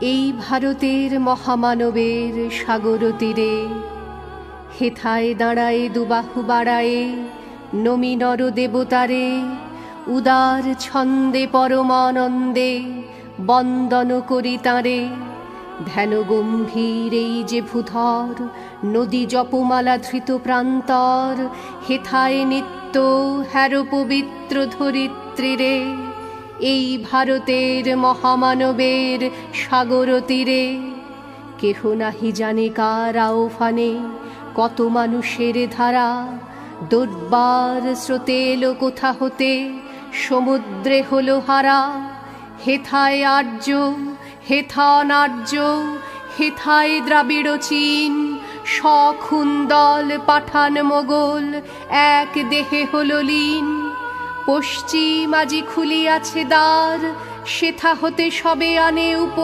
এই ভারতের মহামানবের সাগর তীরে। হেথায় দাঁড়ায় দুবাহু বাড়ায়ে নমি নর দেবতারে উদার ছন্দে পরমানন্দে বন্দন করি তাঁরে। ধ্যান গম্ভীর এই যে ভূধর, নদী জপমালা ধৃত প্রান্তর। হেথায় নিত্য হ্যার পবিত্র ধরিত্রীরে। এই ভারতের মহামানবের সাগর তীরে। কেহ নাহি জানে কার আওফানে কত মানুষের ধারা। দুর্বার স্রোতে এলো কোথা হতে, সমুদ্রে হলো হারা। হেথায় আর্য হেথা অনার্য হেথায় দ্রাবিড় চীন। সখুন্দল পাঠান মোগল, এক দেহে হলো লীন। পশ্চিম আজি খুলিয়াছে দ্বার সেথা হতে সবে আনে উপহার।